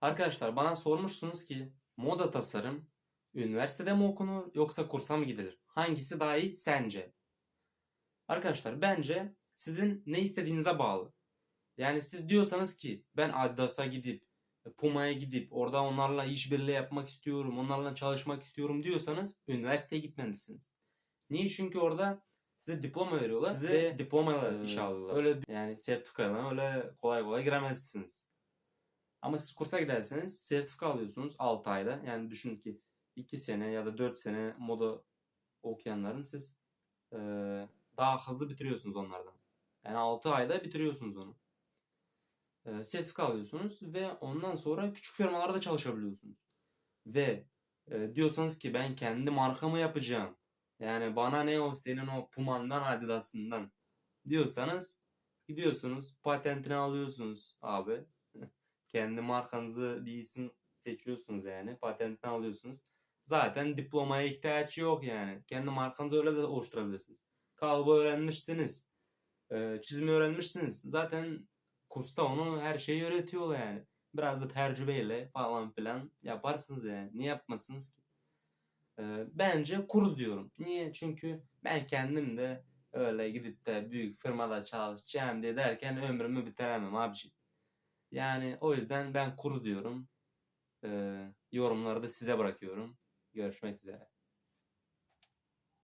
Arkadaşlar bana sormuşsunuz ki moda tasarım üniversitede mi okunur yoksa kursa mı gidilir? Hangisi daha iyi sence? Arkadaşlar bence sizin ne istediğinize bağlı. Yani siz diyorsanız ki ben Adidas'a gidip Puma'ya gidip orada onlarla işbirliği yapmak istiyorum, onlarla çalışmak istiyorum diyorsanız üniversiteye gitmelisiniz. Niye? Çünkü orada size diploma veriyorlar. Size ve diplomayla e, iş alıyorlar. Öyle bir- yani sertifikayla öyle kolay kolay giremezsiniz. Ama siz kursa giderseniz sertifika alıyorsunuz 6 ayda. Yani düşünün ki 2 sene ya da 4 sene moda okuyanların siz e, daha hızlı bitiriyorsunuz onlardan. Yani 6 ayda bitiriyorsunuz onu. E, sertifika alıyorsunuz ve ondan sonra küçük firmalarda çalışabiliyorsunuz. Ve e, diyorsanız ki ben kendi markamı yapacağım. Yani bana ne o senin o Puma'ndan Adidas'ından diyorsanız gidiyorsunuz patentini alıyorsunuz abi. Kendi markanızı bir isim seçiyorsunuz yani. Patentini alıyorsunuz. Zaten diplomaya ihtiyaç yok yani. Kendi markanızı öyle de oluşturabilirsiniz. Kalıbı öğrenmişsiniz. e, çizimi öğrenmişsiniz. Zaten kursta onu her şeyi öğretiyorlar yani. Biraz da tecrübeyle falan filan yaparsınız yani. Niye yapmasınız ki? E, bence kurs diyorum. Niye? Çünkü ben kendim de öyle gidip de büyük firmada çalışacağım diye derken ömrümü bitiremem abiciğim. Yani o yüzden ben kurs diyorum. E, yorumları da size bırakıyorum. Görüşmek üzere.